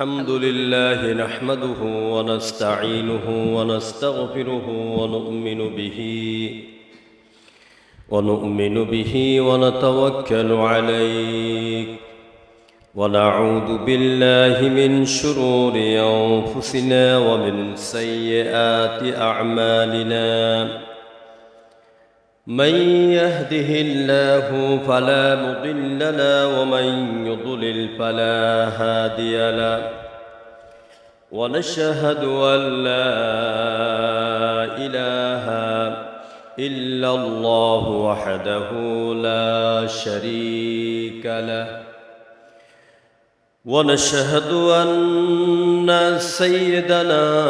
الحمد لله نحمده ونستعينه ونستغفره ونؤمن به ونؤمن به ونتوكل عليه ونعوذ بالله من شرور أنفسنا ومن سيئات أعمالنا من يهده الله فلا مضل له ومن يضلل فلا هادي له. ونشهد أن لا إله إلا الله وحده لا شريك له. ونشهد أن سيدنا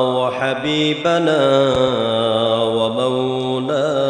وحبيبنا ومولانا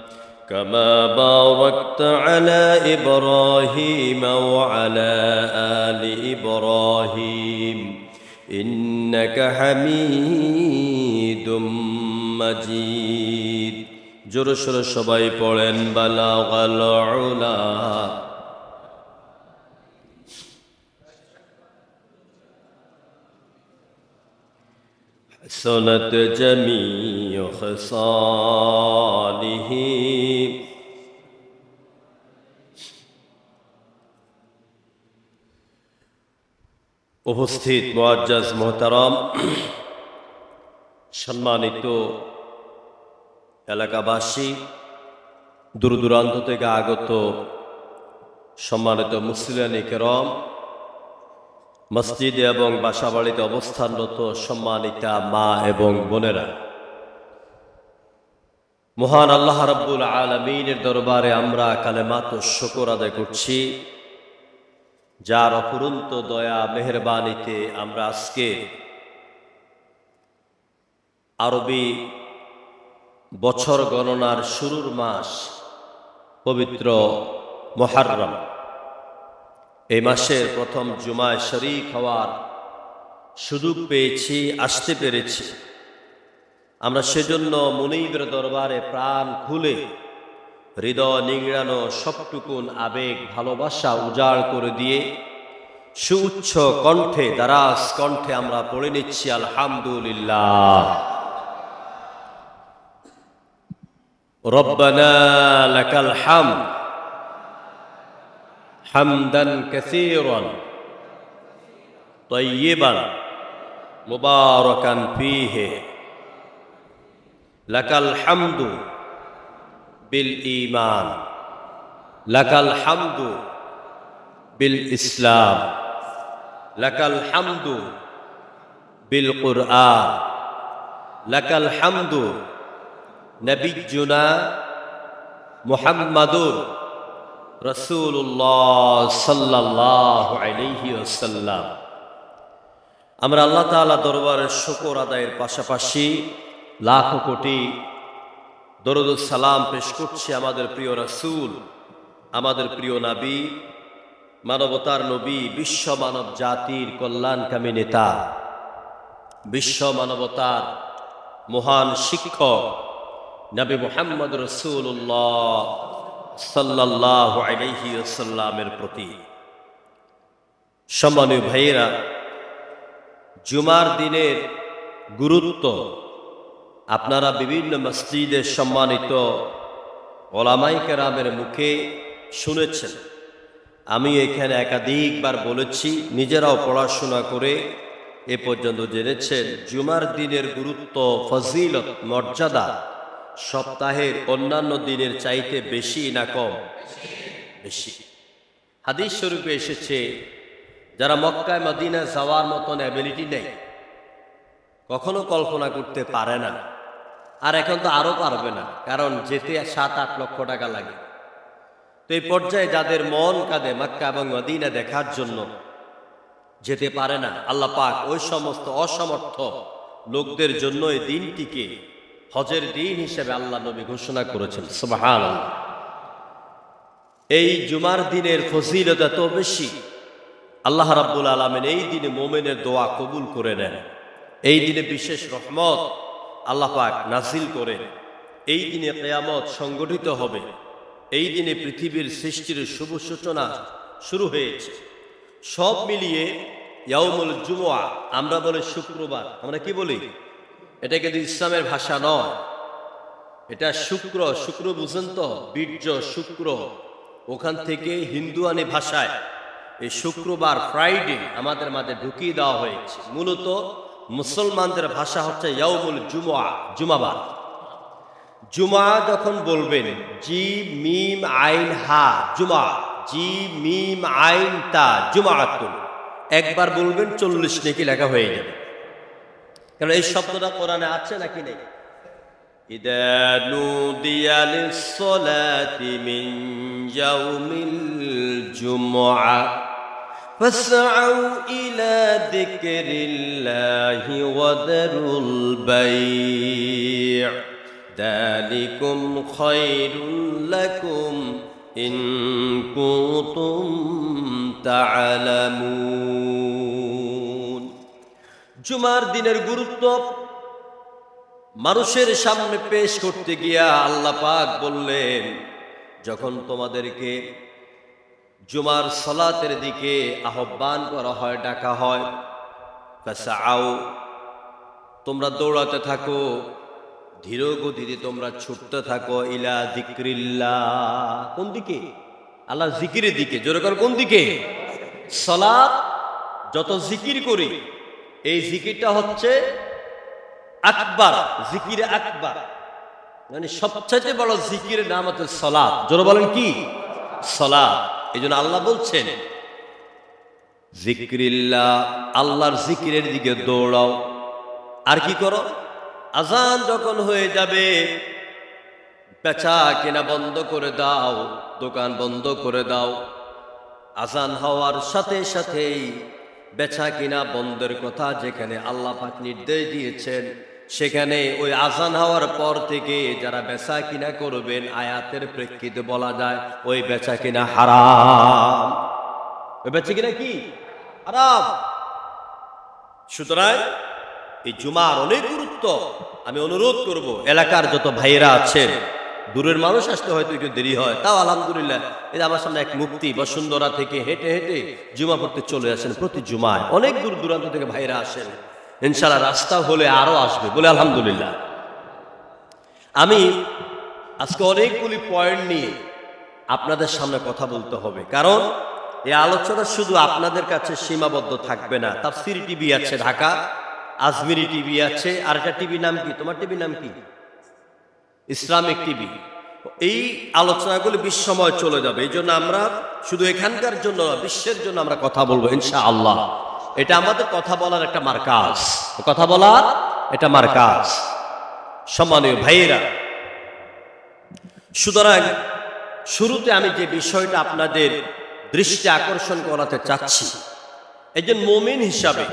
كما باركت على إبراهيم وعلى آل إبراهيم إنك حميد مجيد জোরসোর সবাই পড়েন বালাগাল উলা حسنت جميع خصاله উপস্থিত মোয়াজ্জাজ মোহতারাম, সম্মানিত এলাকাবাসী দূর দূরান্ত থেকে আগত সম্মানিত মুসলিয়ানি কেরম মসজিদে এবং বাসাবাড়িতে অবস্থানরত সম্মানিতা মা এবং বোনেরা। মহান আল্লাহ রাব্বুল আলমিনের দরবারে আমরা কালেমাত শকর আদায় করছি। যার অপুরন্ত দয়া মেহরবানিতে আমরা আজকে আরবি বছর গণনার শুরুর মাস পবিত্র মহারম এই মাসের প্রথম জুমায় শরিক হওয়ার সুযোগ পেয়েছি, আসতে পেরেছি। আমরা সেজন্য মুনিবের দরবারে প্রাণ খুলে হৃদয় নিংড়ানো সবটুকুন আবেগ ভালোবাসা উজাড় করে দিয়ে সুউচ্চ কণ্ঠে দারাস কণ্ঠে আমরা পড়ে নিচ্ছি আলহামদুলিল্লাহ রব্বানা লাকাল হামদ حمدا كثيرا طيبا مباركا فيه لك الحمد বিল ইমান লাকাল হামদু বিল ইসলাম, লাকাল হামদু বিল কুরআন, লাকাল হামদু নবিজ্জুনা মুহাম্মাদুর রসুল্লাহ সাল্লাহ আলাইহি ওসাল্লাম আমরা আল্লাহ তাআলা দরবারের শুকর আদায়ের পাশাপাশি লাখো কোটি সালাম পেশ করছি আমাদের প্রিয় রাসূল, আমাদের প্রিয় নাবী, মানবতার নবী, বিশ্ব মানব জাতির কল্যাণকামী নেতা, বিশ্ব মানবতার মহান শিক্ষক, নবী মোহাম্মদ রসুল্লাহ সাল্লাহ সাল্লামের প্রতি। সম্মানীয় ভাইয়েরা, জুমার দিনের গুরুত্ব আপনারা বিভিন্ন মসজিদের সম্মানিত ওলামাই কেরামের মুখে শুনেছেন। আমি এখানে একাধিকবার বলেছি, নিজেরাও পড়াশোনা করে এ পর্যন্ত জেনেছেন, জুমার দিনের গুরুত্ব, ফজিলত, মর্যাদা সপ্তাহের অন্যান্য দিনের চাইতে বেশি না কম? বেশি। হাদিস স্বরূপে এসেছে, যারা মক্কায় মদিনা যাওয়ার মতন অ্যাবিলিটি নেই, কখনো কল্পনা করতে পারে না। আর এখন তো আরও পারবে না, কারণ যেতে সাত আট লক্ষ টাকা লাগে। তো এই পর্যায়ে যাদের মন কাঁদে মক্কা এবং মদিনা দেখার জন্য, যেতে পারে না। আল্লাহ পাক ওই সমস্ত অসমর্থ লোকদের জন্য এই দিনটিকে হজের দিন হিসেবে আল্লাহ নবী ঘোষণা করেছেন। সুবহান এই জুমার দিনের ফজিলত এত বেশি। আল্লাহ রাব্বুল আলমেন এই দিনে মোমেনের দোয়া কবুল করে নেন। এই দিনে বিশেষ রহমত আল্লাহ পাক নাজিল করেন। এই দিনে কেয়ামত সংগঠিত হবে। এই দিনে পৃথিবীর সৃষ্টির শুভ সূচনা শুরু হয়েছে। সব মিলিয়ে ইয়াউমুল জুমুয়া, আমরা বলি শুক্রবার। আমরা কি বলি? এটা কিন্তু ইসলামের ভাষা নয়, এটা শুক্র শুক্র বুঝেন তো বীর্য শুক্র। ওখান থেকে হিন্দুয়ানি ভাষায় এই শুক্রবার ফ্রাইডে আমাদের মাঝে ঢুকিয়ে দেওয়া হয়েছে। মূলত মুসলমানদের ভাষা হচ্ছে ইয়াউমুল জুমা জুমাবার জুমা যখন বলবেন জি মিম আইন হা জুমা জি মিম আইন তা জুমাতুন একবার বলবেন চল্লিশ নাকি লেখা হয়ে যাবে কারণ এই শব্দটা কোরআনে আছে নাকি নেই إذا نودي للصلاة من يوم الجمعة فاسعوا إلى ذكر الله وذروا البيع ذلكم خير لكم إن كنتم تعلمون জুমার দিনের গুরুত্ব মানুষের সামনে পেশ করতে গিয়া আল্লাহ পাক বললেন যখন তোমাদেরকে জুমার সলাতের দিকে আহ্বান করা হয়, ডাকা হয়। আও তোমরা দৌড়াতে থাকো। ধীর গতিতে তোমরা ছুটতে থাকো ইলা জিক্রিল্লা কোন দিকে? আল্লাহ জিকিরের দিকে। যেরকম কোন দিকে? সলাৎ যত জিকির করি, এই জিকিরটা হচ্ছে আকবার জিকির আকবার। মানে সবচাইতে বড় জিকিরের নাম হচ্ছে সলাৎ জোরে বলেন কি? সলাৎ এই জন্য আল্লাহ বলছেন জিক্রিল্লা আল্লাহর জিকিরের দিকে দৌড়াও। আর কি করো? আজান যখন হয়ে যাবে বেচা কেনা বন্ধ করে দাও, দোকান বন্ধ করে দাও। আজান হওয়ার সাথে সাথেই বেচা কিনা বন্ধের কথা যেখানে আল্লাহ পাক নির্দেশ দিয়েছেন সেখানে ওই আজান হওয়ার পর থেকে যারা বেচা কিনা করবেন, আয়াতের প্রেক্ষিতে বলা যায় ওই বেচা কিনা হারাম। ওই বেচা কিনা কি? হারাম। সুতরাং এই জুমার অনেক গুরুত্ব আমি অনুরোধ করব, এলাকার যত ভাইয়েরা আছেন, দূরের মানুষ আসতে হয়তো একটু দেরি হয়। তাও আলহামদুলিল্লাহ, এই আমার সামনে এক মুক্তি বসুন্ধরা থেকে হেঁটে হেঁটে জুমা পড়তে চলে আসেন প্রতি জুমায়। অনেক দূর দূরান্ত থেকে ভাইরা আসেন। ইনশাল্লাহ রাস্তা হলে আরও আসবে। বলে আলহামদুলিল্লাহ। আমি আজকে অনেকগুলি পয়েন্ট নিয়ে আপনাদের সামনে কথা বলতে হবে। কারণ এই আলোচনা শুধু আপনাদের কাছে সীমাবদ্ধ থাকবে না। তার সিরি টিভি আছে ঢাকা, আজমিরি টিভি আছে আর একটা টিভি নাম কি? তোমার টিভি নাম কি? Islamic TV. এই আলোচনাগুলি বিশ্বময় চলে যাবে। এই জন্য আমরা শুধু এখানকার জন্য বিশ্বের জন্য আমরা কথা বলব ইনশা আল্লাহ এটা আমাদের কথা বলার একটা মার্কাজ। কথা বলার এটা মার্কাজ। সম্মানীয় ভাইয়েরা, সুতরাং শুরুতে আমি যে বিষয়টা আপনাদের দৃষ্টি আকর্ষণ করাতে চাচ্ছি, একজন মোমিন হিসাবে,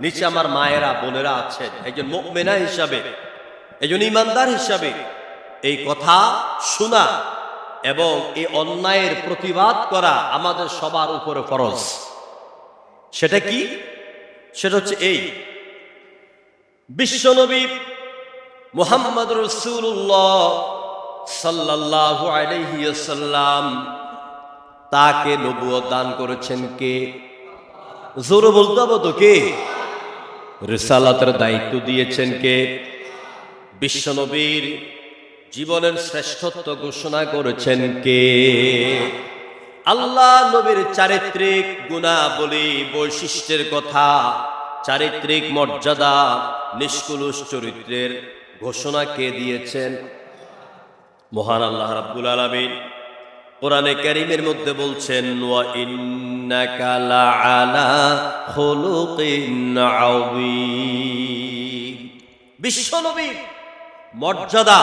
নিচে আমার মায়েরা, বোনেরা আছেন, একজন মোমেনা হিসাবে, একজন ইমানদার হিসাবে এই কথা শোনা এবং এই অন্যায়ের প্রতিবাদ করা আমাদের সবার উপরে ফরজ। সেটা কি? সেটা হচ্ছে এই। বিশ্বনবী মোহাম্মদ রসুল্লাহ সাল্লাল্লাহু আলাইহি ওয়াসাল্লাম তাকে নবুয়ত দান করেছেন কে? জোরে বলতে হবে তো কে? রিসালাতের দায়িত্ব দিয়েছেন কে? বিশ্বনবীর জীবনের শ্রেষ্ঠত্ব ঘোষণা করেছেন কে? আল্লাহ নবীর চারিত্রিক গুণাবলী বৈশিষ্ট্যের কথা, চারিত্রিক মর্যাদা, নিষ্কুলুষ চরিত্রের ঘোষণা কে দিয়েছেন? মহান আল্লাহ রাব্বুল আলামিন কোরআনে কারীমের মধ্যে বলছেন, ওয়া ইন্নাকা লাআলা খুলুকিন আযীম। বিশ্বনবী মর্যাদা,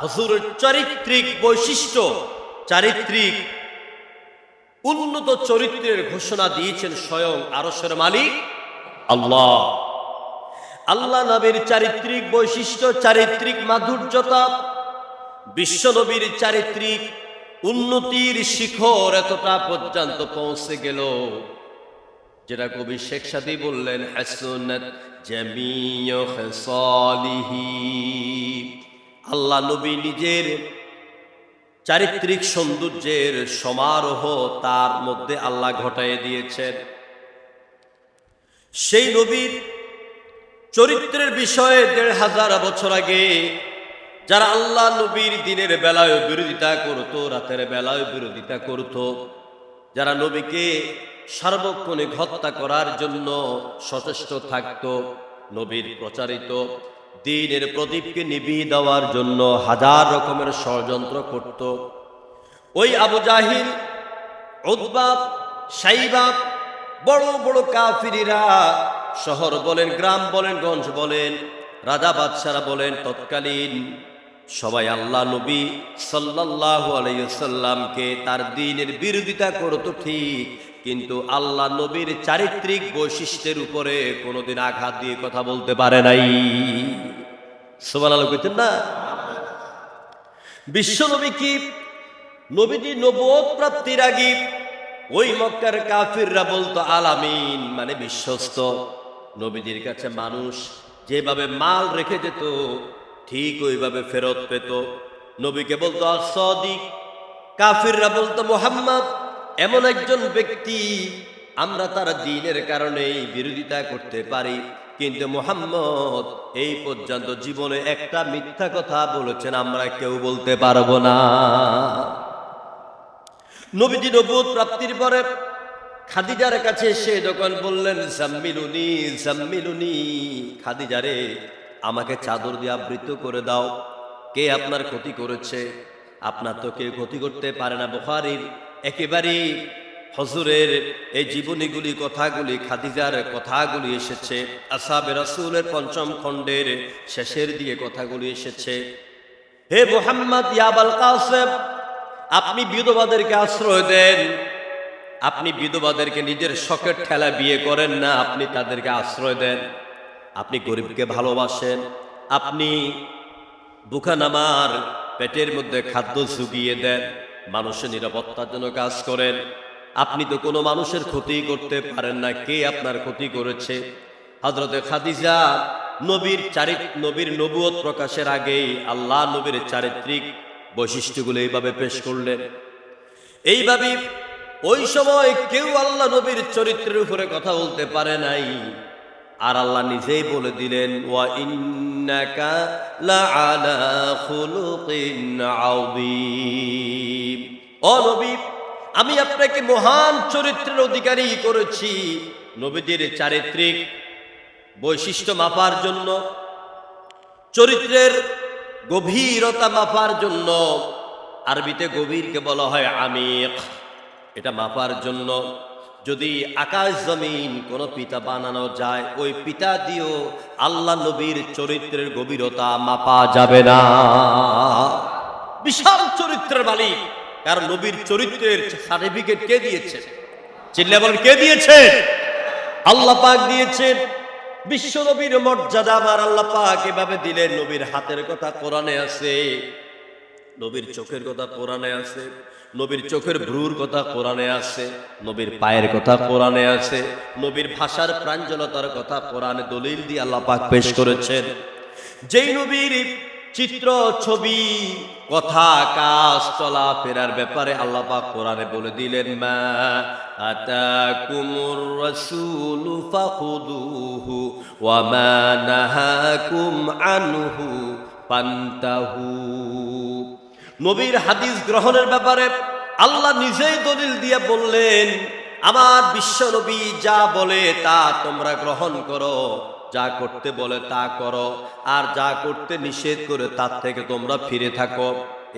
হজুরের চারিত্রিক বৈশিষ্ট্য, চারিত্রিক উন্নত চরিত্রের ঘোষণা দিয়েছেন স্বয়ং আরশের মালিক আল্লাহ। আল্লাহ নবীর চারিত্রিক বৈশিষ্ট্য, চারিত্রিক মাধুর্যতা, বিশ্বনবীর চারিত্রিক উন্নতির শিখর এতটা পর্যন্ত পৌঁছে গেল। যেটা কবি শেখ সাদি বললেন আল্লাহ নবী নিজের চারিত্রিক সৌন্দর্যের সমারোহ তার মধ্যে আল্লাহ ঘটাইয়ে দিয়েছেন। সেই নবীর চরিত্রের বিষয়ে দেড় হাজার বছর আগে যারা আল্লাহ নবীর দিনের বেলায় বিরোধিতা করত, রাতের বেলায় বিরোধিতা করত, যারা নবীকে সার্বক্ষণে হত্যা করার জন্য সচেষ্ট থাকত, নবীর প্রচারিত দিনের প্রদীপকে নিভিয়ে দেওয়ার জন্য হাজার রকমের ষড়যন্ত্র করত। ওই আবু জাহিল উদ্বাব সাইবাব, বড় বড় কাফিরিরা শহর বলেন, গ্রাম বলেন, গঞ্জ বলেন, রাজা বাদশারা বলেন, তৎকালীন সবাই আল্লাহ নবী সাল্লাল্লাহু আলাইসাল্লামকে তার দিনের বিরোধিতা করতো ঠিক, কিন্তু আল্লাহ নবীর চারিত্রিক বৈশিষ্ট্যের উপরে কোনোদিন আঘাত দিয়ে কথা বলতে পারে নাই। সোমান আলো কইতেন না? বিশ্ব নবী কি? নবীজি নবোধ প্রাপ্তির আগে ওই মক্কার কাফিররা বলতো, আলামিন মানে বিশ্বস্ত। নবীজির কাছে মানুষ যেভাবে মাল রেখে যেত, ঠিক ওইভাবে ফেরত পেত। নবীকে বলতো সদিক কাফিররা বলতো, মোহাম্মদ এমন একজন ব্যক্তি আমরা তার দিনের কারণেই বিরোধিতা করতে পারি। কিন্তু মোহাম্মদ এই পর্যন্ত জীবনে একটা মিথ্যা কথা বলেছেন, আমরা কেউ বলতে পারব না। নবীজি নবুত প্রাপ্তির পরে খাদিজার কাছে এসে যখন বললেন জাম্মিলুনি সাম্মিলুনি খাদিজারে আমাকে চাদর দিয়ে আবৃত করে দাও। কে আপনার ক্ষতি করেছে? আপনার তো কেউ ক্ষতি করতে পারে না, বুখারির। একেবারেই হজুরের এই জীবনীগুলি, কথাগুলি, খাদিজার কথাগুলি এসেছে। আসাবে রাসূলের পঞ্চম খণ্ডের শেষের দিয়ে কথাগুলি এসেছে। হে মোহাম্মদ ইয়াবাল কাসেম, আপনি বিধবাদেরকে আশ্রয় দেন। আপনি বিধবাদেরকে নিজের শখের ঠেলা বিয়ে করেন না, আপনি তাদেরকে আশ্রয় দেন। আপনি গরিবকে ভালোবাসেন। আপনি বুখানামার পেটের মধ্যে খাদ্য ঝুঁকিয়ে দেন। মানুষের নিরাপত্তার জন্য কাজ করেন। আপনি তো কোনো মানুষের ক্ষতি করতে পারেন না। কে আপনার ক্ষতি করেছে? হজরতে খাদিজা নবীর চারিক নবীর নবুয়ত প্রকাশের আগেই আল্লাহ নবীর চারিত্রিক বৈশিষ্ট্যগুলো এইভাবে পেশ করলেন। এইভাবে ওই সময় কেউ আল্লাহ নবীর চরিত্রের উপরে কথা বলতে পারে নাই। আর আল্লাহ নিজেই বলে দিলেন, ওয়া ইন্নাকা লাআলা ও নবী আমি আপনাকে মহান চরিত্রের অধিকারী করেছি নবীদের চারিত্রিক বৈশিষ্ট্য মাপার জন্য, চরিত্রের গভীরতা মাপার জন্য, আরবিতে গভীরকে বলা হয় আমিক এটা মাপার জন্য, যদি আকাশ জমিন কোন পিতা বানানো যায়, ওই পিতা দিয়েও আল্লাহ নবীর চরিত্রের গভীরতা মাপা যাবে না। বিশাল চরিত্রের মালিক। কারণ নবীর চরিত্রের সার্টিফিকেট কে দিয়েছে? চিল্লা বলেন, কে দিয়েছে? আল্লাহ পাক দিয়েছেন। বিশ্ব নবীর মর্যাদা আমার আল্লাহ পাক এভাবে দিলেন, নবীর হাতের কথা কোরআনে আছে, নবীর চোখের কথা কোরআনে আছে, নবীর চোখের ভ্রুর কথা কোরআনে আছে, নবীর পায়ের কথা কোরআনে আছে, নবীর ভাষার প্রাঞ্জলতার কথা কোরআনে দলিল দিয়ে আল্লাহ পাক পেশ করেছেন। যেই নবীর চিত্র, ছবি, কথা, কাজ চলা ফেরার ব্যাপারে আল্লাহ পাক কোরআনে বলে দিলেন, মা আতাকুমুর রাসূলু ফাখুদুহু ওয়া মা নাহাকুম আনহু পান্তাহু নবীর হাদিস গ্রহণের ব্যাপারে আল্লাহ নিজেই দলিল দিয়ে বললেন, আমার বিশ্ব নবী যা বলে তা তোমরা গ্রহণ করো। যা করতে বলে তা করো, আর যা করতে নিষেধ করে তার থেকে তোমরা ফিরে থাকো।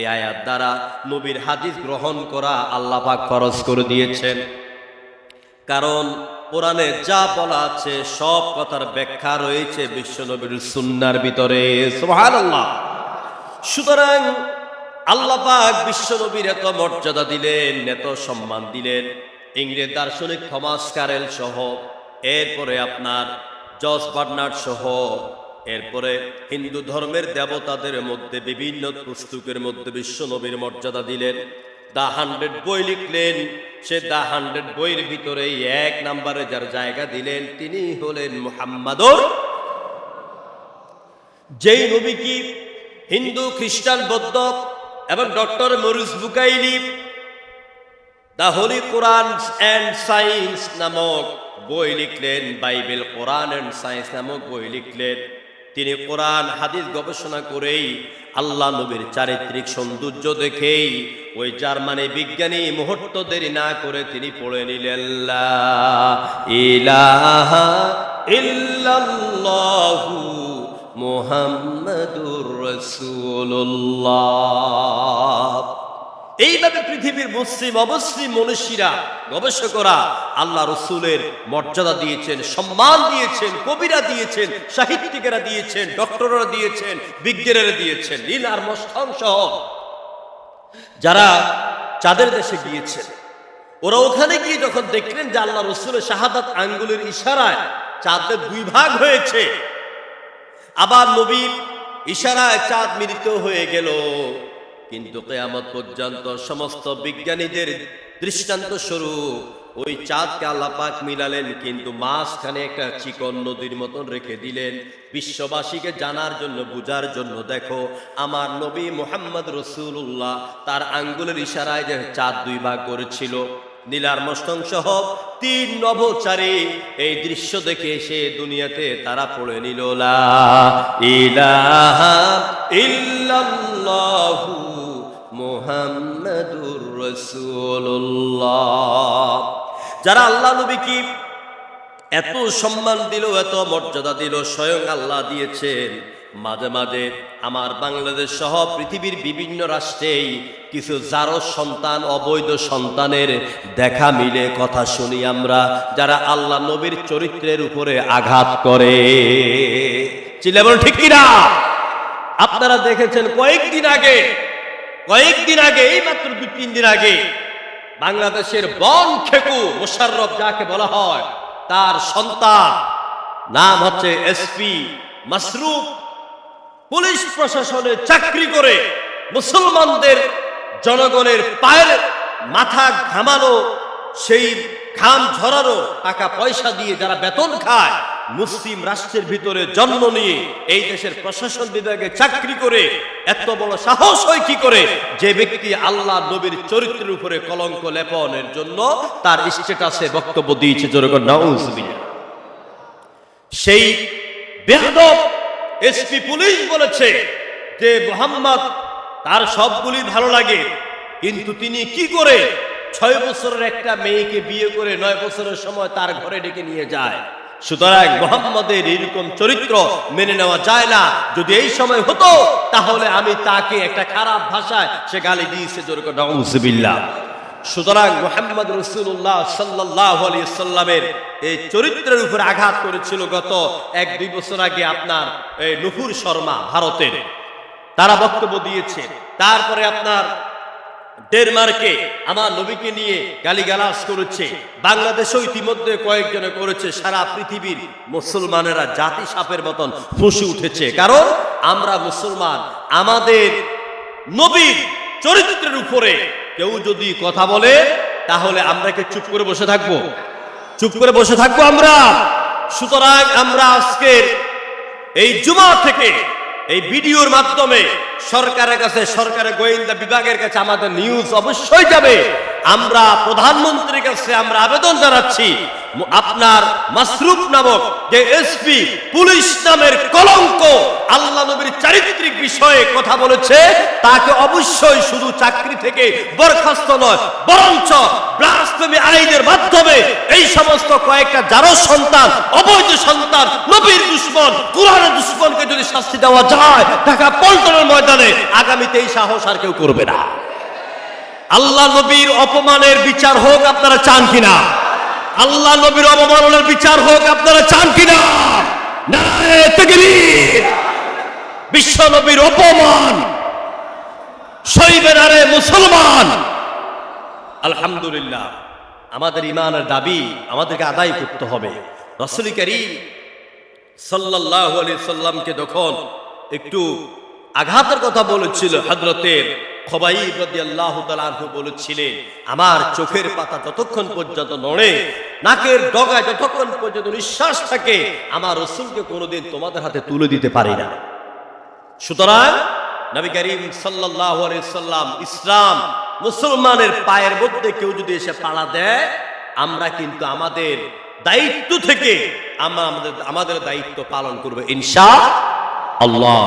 এই আয়াত দ্বারা নবীর হাদিস গ্রহণ করা আল্লাহ পাক খরচ করে দিয়েছেন। কারণ কোরআনে যা বলা আছে, সব কথার ব্যাখ্যা রয়েছে বিশ্বনবীর সুন্নার ভিতরে। সুবহানাল্লাহ। সুতরাং আল্লাহ পাক বিশ্বনবীর এত মর্যাদা দিলেন, এত সম্মান দিলেন। ইংরেজ দার্শনিক থমাস কারেল সহ, এরপরে আপনার জস বার্নার্ড সহ। এরপরে হিন্দু ধর্মের দেবতাদের মধ্যে বিভিন্ন পুস্তকের মধ্যে বিশ্বনবীর মর্যাদা দিলেন। দা হান্ড্রেড বই লিখলেন, সে দা হান্ড্রেড বইয়ের ভিতরে এক নাম্বারে যার জায়গা দিলেন, তিনি হলেন মুহাম্মাদর। যেই নবী কি হিন্দু, খ্রিস্টান, বৌদ্ধ এবং doctor Maurice Bucaille the holy Quran and science নামক বই লিখলেন, বাইবেল, কোরআন অ্যান্ড সায়েন্স নামক বই লিখলেন। তিনি কোরআন, হাদিস গবেষণা করেই আল্লাহ নবীর চারিত্রিক সৌন্দর্য দেখেই ওই জার্মানি বিজ্ঞানী মুহূর্ত দেরি না করে তিনি পড়ে নিলেন ইলাহা ইল্লাল্লাহু এইভাবে পৃথিবীর মুসলিম, অমুসলিম মনীষীরা, গবেষকরা আল্লাহ রসুলের মর্যাদা দিয়েছেন, সম্মান দিয়েছেন, কবিরা দিয়েছেন, সাহিত্যিকেরা দিয়েছেন, ডক্টররা দিয়েছেন, বিজ্ঞানীরা দিয়েছেন নীল আর মস্তান সহ। যারা চাঁদের দেশে গিয়েছেন, ওরা ওখানে গিয়ে যখন দেখলেন যে আল্লাহ রসুলের শাহাদাত আঙ্গুলের ইশারায় চাঁদের দুই ভাগ হয়েছে, আবার নবীর ইশারায় চাঁদ মিলিত হয়ে গেল। কিন্তু কেয়ামত পর্যন্ত সমস্ত বিজ্ঞানীদের দৃষ্টান্ত স্বরূপ ওই চাঁদকে আল্লাহ পাক মিলালেন, কিন্তু মাঝখানে একটা চিকন নদীর মতন রেখে দিলেন। বিশ্ববাসীকে জানার জন্য, বুঝার জন্য, দেখো, আমার নবী মোহাম্মদ রসুল্লাহ তার আঙ্গুলের ইশারায় যে চাঁদ দুই ভাগ করেছিল, নীলার মস্তং সহ তিন নভোচারী এই দৃশ্য দেখে সে দুনিয়াতে তারা পড়ে নিল ইলাহা ইল্লাল্লাহু মুহাম্মাদুর রাসূলুল্লাহ। যারা আল্লাহ নবী কি এত সম্মান দিল, এত মর্যাদা দিল, স্বয়ং আল্লাহ দিয়েছেন। মাঝে মাঝে আমার বাংলাদেশ সহ পৃথিবীর বিভিন্ন রাষ্ট্রেই কিছু যারো সন্তান, অবৈধ সন্তানের দেখা মিলে কথা শুনি আমরা, যারা আল্লাহ নবীর চরিত্রের উপরে আঘাত করে। চিল্লা বল ঠিক কিনা? আপনারা দেখেছেন কয়েকদিন আগে কয়েকদিন আগে, এই মাত্র দু তিন দিন আগে, বাংলাদেশের বন খেকু মোশাররফ যাকে বলা হয়, তার সন্তান, নাম হচ্ছে এসপি মাসরুফ পুলিশ প্রশাসনে চাকরি করে মুসলমানদের জনগণের পায়ের মাথা ঘামানো সেই ঘাম ঝরানো টাকা পয়সা দিয়ে যারা বেতন খায়, মুসলিম রাষ্ট্রের ভিতরে জন্ম নিয়ে এই দেশের প্রশাসন বিভাগে চাকরি করে এত বড় সাহস হয় কি করে? যে ব্যক্তি আল্লাহ নবীর চরিত্রের উপরে কলঙ্ক লেপনের জন্য তার স্টেটাসে বক্তব্য দিয়েছে সেই এসপি পুলিশ বলেছে যে, মোহাম্মদ, তার সবগুলি ভালো লাগে, কিন্তু তিনি কি করে ছয় বছরের একটা মেয়েকে বিয়ে করে নয় বছরের সময় তার ঘরে ডেকে নিয়ে যায়। সুতরাং মোহাম্মদের এরকম চরিত্র মেনে নেওয়া যায় না। যদি এই সময় হতো, তাহলে আমি তাকে একটা খারাপ ভাষায় সে গালি দিয়েছে নউজুবিল্লাহ। সুতরাং মোহাম্মদ রসুল্লাহ সাল্লাহ সাল্লামের এই চরিত্রের উপর আঘাত করেছিল গত এক দুই বছর আগে আপনার এই নুপুর শর্মা, ভারতের। তারা বক্তব্য দিয়েছে। তারপরে আপনার ডেনমার্কে আমার নবীকে নিয়ে গালিগালাজ করেছে। বাংলাদেশও ইতিমধ্যে কয়েকজনে করেছে। সারা পৃথিবীর মুসলমানেরা জাতি সাপের মতন ফুসে উঠেছে। কারণ আমরা মুসলমান, আমাদের নবীর চরিত্রের উপরে কেউ যদি কথা বলে, তাহলে আমরা কি চুপ করে বসে থাকব? চুপ করে বসে থাকব আমরা। সুতরাং আমরা আজকের এই জুমা থেকে এই ভিডিওর মাধ্যমে সরকারের কাছে, সরকারের গোয়েন্দা বিভাগের কাছে আমাদের নিউজ অবশ্যই যাবে। আমরা প্রধানমন্ত্রীর কাছে আমরা আবেদন জানাচ্ছি আপনার মাসরুফ নামক যে এসপি পুলিশ নামের কলঙ্ক আল্লাহ নবীর চারিত্রিক বিষয়ে কথা বলেছে, তাকে অবশ্যই শুধু চাকরি থেকে বরখাস্ত নয়, বরঞ্চ ব্লাসফেমি আইনের মাধ্যমে এই সমস্ত কয়েকটা যারো সন্তান, অবৈধ সন্তান, নবীর দুশ্মন, কোরআনের দুশ্মনকে যদি শাস্তি দেওয়া যায়, ঢাকা পল্টনের ময়দানে আগামীতে এই সাহস আর কেউ করবে না। আল্লাহ নবীর অপমানের বিচার হোক আপনারা চান কিনা। আল্লাহ নবীর অপমানের বিচার হোক, আপনারা চান কিনা? বিশ্ব নবীর অপমান। সইবে আরে মুসলমান। আলহামদুলিল্লাহ, আমাদের ইমানের দাবি আমাদেরকে আদায় করতে হবে। রসুল করিম সাল্লাহ আলি সাল্লামকে যখন একটু আঘাতের কথা বলেছিল হজরতের খবাইব রাদিয়াল্লাহু তাআলা আনহু বলেছিলেন, আমার চোখের পাতা যতক্ষণ পর্যন্ত নড়ে, নাকের ডগায় যতক্ষণ পর্যন্ত নিঃশ্বাস থাকে, আমার রসুলকে কোনোদিন তোমাদের হাতে তুলে দিতে পারি না। সুতরাং নবী করিম আলাইহি সাল্লাম ইসলাম মুসলমানের পায়ের মধ্যে কেউ যদি এসে পাড়া দেয়, আমরা কিন্তু আমাদের দায়িত্ব থেকে, আমরা আমাদের আমাদের দায়িত্ব পালন করব ইনশা আল্লাহ।